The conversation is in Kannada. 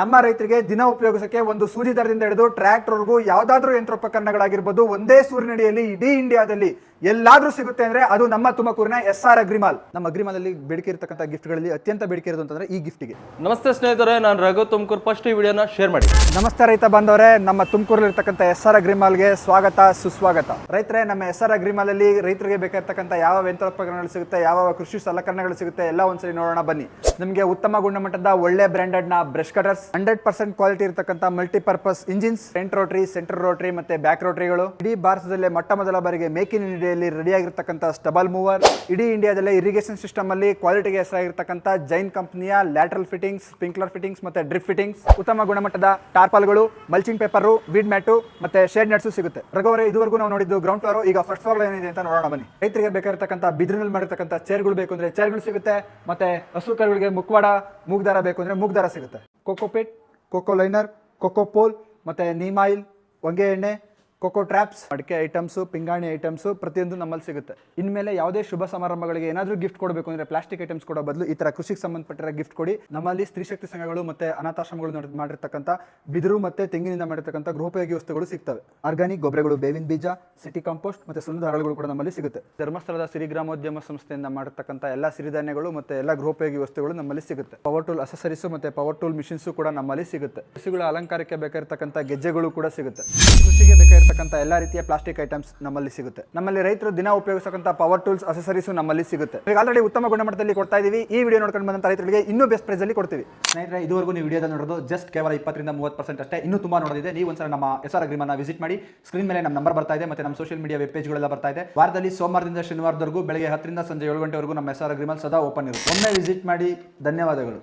ನಮ್ಮ ರೈತರಿಗೆ ದಿನ ಉಪಯೋಗಿಸಕ್ಕೆ ಒಂದು ಸೂಜಿ ದರದಿಂದ ಹಿಡಿದು ಟ್ರ್ಯಾಕ್ಟರ್ವರೆಗೂ ಯಾವ್ದಾದ್ರೂ ಯಂತ್ರೋಪಕರಣಗಳಾಗಿರ್ಬೋದು ಒಂದೇ ಸೂರಿನಡಿಯಲ್ಲಿ ಇಡೀ ಇಂಡಿಯಾದಲ್ಲಿ ಎಲ್ಲಾದ್ರೂ ಸಿಗುತ್ತೆ ಅಂದ್ರೆ ಅದು ನಮ್ಮ ತುಮಕೂರಿನ ಎಸ್ ಆರ್ ಅಗ್ರಿಮಾಲ್. ನಮ್ಮ ಅಗ್ರಿಮಾಲ್ ಅಲ್ಲಿ ಬೇಡಿಕೆ ಗಿಫ್ಟ್ ಗಿಫ್ಟ್ಗಳಲ್ಲಿ ಅತ್ಯಂತ ಬೇಡಿಕೆ ಇರೋದು ಅಂತಂದ್ರೆ ಈ ಗಿಫ್ಟ್ಗೆ. ನಮಸ್ತೆ ಸ್ನೇಹಿತರೆ ನಾನು ರಘು ತುಮಕೂರು ಫಸ್ಟ್ ಈ ವಿಡಿಯೋನ ಶೇರ್ ಮಾಡಿ. ನಮಸ್ತೆ ರೈತ ಬಂದವರೇ ನಮ್ಮ ತುಮಕೂರಲ್ಲಿ ಇರತಕ್ಕಂತ ಎಸ್ ಆರ್ ಅಗ್ರಿಮಾಲ್ಗೆ ಸ್ವಾಗತ ಸುಸ್ವಾಗತ. ರೈತರೇ ನಮ್ಮ ಎಸ್ ಆರ್ ಅಗ್ರಿಮಾಲ್ ಅಲ್ಲಿ ರೈತರಿಗೆ ಬೇಕಾಗಿರ್ತಕ್ಕಂಥ ಯಾವ ಯಂತ್ರೋಪಕರಣಗಳು ಸಿಗುತ್ತೆ ಯಾವ ಕೃಷಿ ಸಲಕರಣೆಗಳು ಸಿಗುತ್ತೆ ಎಲ್ಲ ಒಂದ್ಸರಿ ನೋಡೋಣ ಬನ್ನಿ. ನಿಮಗೆ ಉತ್ತಮ ಗುಣಮಟ್ಟದ ಒಳ್ಳೆ ಬ್ರ್ಯಾಂಡೆಡ್ನ brush cutters hundred percent quality ಇರತಕ್ಕಂತ multipurpose engines front rotary centre rotary ಮತ್ತೆ ಬ್ಯಾಕ್ ರೋಟರಿಗಳು ಇಡೀ ಭಾರತದಲ್ಲೇ ಮೊಟ್ಟ ಮೊದಲ ಬಾರಿಗೆ ಮೇಕ್ ಇನ್ ಇಂಡಿಯಾದಲ್ಲಿ ರೆಡಿ ಆಗಿರತಕ್ಕಂತ ಸ್ಟಬಲ್ ಮೂವರ್ ಇಡೀ ಇಂಡಿಯಾದಲ್ಲೇ ಇರಿಗೇಷನ್ ಸಿಸ್ಟಮ್ ಅಲ್ಲಿ ಕ್ವಾಲಿಟಿಗೆ ಹೆಸರಾಗಿರ್ತಕ್ಕಂಥ ಜೈನ್ ಕಂಪನಿಯ ಲ್ಯಾಟ್ರಲ್ ಫಿಟಿಂಗ್ಸ್ ಸ್ಪ್ರಿಂಕ್ಲರ್ ಫಿಟಿಂಗ್ಸ್ ಮತ್ತೆ ಡ್ರಿಪ್ ಫಿಟ್ಟಿಂಗ್ಸ್ ಉತ್ತಮ ಗುಣಮಟ್ಟದ ಟಾರ್ಪಲ್ಗಳು ಮಲ್ಚಿಂಗ್ ಪೇಪರ್ ವೀಡ್ ಮ್ಯಾಟು ಮತ್ತೆ ಶೇಡ್ ನಟ್ಸು ಸಿಗುತ್ತೆ. ರಘುವರೆ ಇದುವರೆಗೂ ನಾವು ನೋಡಿದ್ದು ಗ್ರೌಂಡ್ ಫ್ಲೋರ್ ಈಗ ಫಸ್ಟ್ ಫ್ಲೋರ್ ಏನಿದೆ ಅಂತ ನೋಡೋಣ, ಬನ್ನಿ. ರೈತರಿಗೆ ಬೇಕಾಗಿರ್ತಕ್ಕಂಥ ಬಿದಿರಿನಲ್ಲಿ ಮಾಡಿರ್ತಕ್ಕಂಥ ಚೇರ್ಗಳು ಬೇಕು ಅಂದ್ರೆ ಚೇರ್ಗಳು ಸಿಗುತ್ತೆ. ಮತ್ತೆ ಹಸು ಕರುಗಳಿಗೆ ಮುಖವಾಡ ಮೂಗ್ದಾರ ಬೇಕು ಅಂದ್ರೆ ಮೂಗ್ದಾರ ಸಿಗುತ್ತೆ. Coco coco liner coco pole ಮತ್ತೆ ನೀಮಾಯಿಲ್ ಹೊಂಗೆ ಎಣ್ಣೆ ಕೋಕೋ ಟ್ರ್ಯಾಪ್ಸ್ ಅಡಿಕೆ ಐಟಮ್ಸು, ಪಿಂಗಾಣಿ ಐಟಮ್ಸು ಪ್ರತಿಯೊಂದು ನಮ್ಮಲ್ಲಿ ಸಿಗುತ್ತೆ. ಇನ್ಮೇಲೆ ಯಾವುದೇ ಶುಭ ಸಮಾರಂಭಗಳಿಗೆ ಏನಾದರೂ ಗಿಫ್ಟ್ ಕೊಡಬೇಕು ಅಂದ್ರೆ ಪ್ಲಾಸ್ಟಿಕ್ ಐಟಮ್ಸ್ ಕೊಡೋ ಬದಲು ಈ ತರ ಕೃಷಿಗೆ ಸಂಬಂಧಪಟ್ಟಿರೋ ಗಿಫ್ಟ್ ಕೊಡಿ. ನಮ್ಮಲ್ಲಿ ಸ್ತ್ರೀ ಶಕ್ತಿ ಸಂಘಗಳು ಮತ್ತೆ ಅನಾಥಾಶ್ರಮಗಳು ಮಾಡಿರ್ತಕ್ಕಂಥ ಬಿದಿರು ಮತ್ತೆ ತೆಂಗಿನಿಂದ ಮಾಡಿರ್ತಕ್ಕಂಥ ಗೃಹೋಪಯೋಗಿ ವಸ್ತುಗಳು ಸಿಗ್ತವೆ. ಆರ್ಗಾನಿಕ್ ಗೊಬ್ಬರಗಳು, ಬೇವಿನ ಬೀಜ, ಸಿಟಿ ಕಾಂಪೋಸ್ಟ್ ಮತ್ತೆ ಸುಣ್ಣದ ಹರಳುಗಳು ಕೂಡ ನಮ್ಮಲ್ಲಿ ಸಿಗುತ್ತೆ. ಧರ್ಮಸ್ಥಳದ ಸಿರಿಗ್ರಾಮೋದ್ಯಮ ಸಂಸ್ಥೆಯಿಂದ ಮಾಡಿರ್ತಕ್ಕಂಥ ಎಲ್ಲ ಸಿರಿಧಾನ್ಯಗಳು ಮತ್ತೆ ಎಲ್ಲ ಗೃಹೋಪಯೋಗಿ ವಸ್ತುಗಳು ನಮ್ಮಲ್ಲಿ ಸಿಗುತ್ತೆ. ಪವರ್ ಟೂಲ್ ಅಸೆಸರೀಸ್ ಮತ್ತೆ ಪವರ್ ಟೂಲ್ ಮಿಷಿನ್ಸು ಕೂಡ ನಮ್ಮಲ್ಲಿ ಸಿಗುತ್ತೆ. ಕೃಷಿಗಳ ಅಲಂಕಾರಕ್ಕೆ ಬೇಕಾಗಿರ್ತಕ್ಕಂಥ ಗೆಜ್ಜೆಗಳು ಕೂಡ ಸಿಗುತ್ತೆ. ಕೃಷಿಗೆ ಬೇಕಾಗಿರ್ತಕ್ಕಂಥ ಎಲ್ಲ ರೀತಿಯ ಪ್ಲಾಸ್ಟಿಕ್ ಐಟಮ್ಸ್ ನಮ್ಮಲ್ಲಿ ಸಿಗುತ್ತೆ. ನಮ್ಮಲ್ಲಿ ರೈತರು ದಿನ ಉಪಯೋಗಿಸತಕ್ಕಂಥ ಪವರ್ ಟೂಲ್ಸ್ ಅಸೆಸರೀಸ್ ನಮ್ಮಲ್ಲಿ ಸಿಗುತ್ತೆ. ಈಗ ಆಲ್ರೆಡಿ ಉತ್ತಮ ಗುಣಮಟ್ಟದಲ್ಲಿ ಕೊಡ್ತಾ ಇದೀವಿ. ಈ ವಿಡಿಯೋ ನೋಡ್ಕೊಂಡು ಬಂದಂಥ ರೈತರಿಗೆ ಇನ್ನೂ ಬೆಸ್ಟ್ ಪ್ರೈಸ್ ಅಲ್ಲಿ ಕೊಡ್ತೀವಿ. ಸ್ನೇಹಿತರೆ, ಇದುವರೆಗೂ ನೀವು ವಿಡಿಯೋದ ನೋಡೋದು ಜಸ್ಟ್ ಕೇವಲ ಇಪ್ಪತ್ತರಿಂದ ಮೂವತ್ತು ಪರ್ಸೆಂಟ್ ಅಷ್ಟೇ. ಇನ್ನೂ ತುಂಬಾ ನೋಡೋದಿದೆ. ನೀವು ಒಂದ್ಸಲ ನಮ್ಮ ಎಸ್ ಆರ್ ಅಗ್ರಿಮನ್ನ ವಿಸಿಟ್ ಮಾಡಿ. ಸ್ಕ್ರೀನ್ ಮೇಲೆ ನಮ್ಮ ನಂಬರ್ ಬರ್ತಾ ಇದೆ ಮತ್ತೆ ನಮ್ಮ ಸೋಷಿಯಲ್ ಮೀಡಿಯಾ ವೆಬ್ ಪೇಜ್ಗಳೆಲ್ಲ ಬರ್ತಾ ಇದೆ. ವಾರದಲ್ಲಿ ಸೋಮವಾರದಿಂದ ಶನಿವಾರದವರೆಗೂ ಬೆಳಗ್ಗೆ ಹತ್ತರಿಂದ ಸಂಜೆ ಏಳು ಗಂಟೆವರೆಗೂ ನಮ್ಮ ಎಸ್ ಆರ್ ಅಗ್ರಿಮಲ್ ಸದಾ ಓಪನ್ ಇರುತ್ತೆ. ಒಮ್ಮೆ ವಿಸಿಟ್ ಮಾಡಿ, ಧನ್ಯವಾದಗಳು.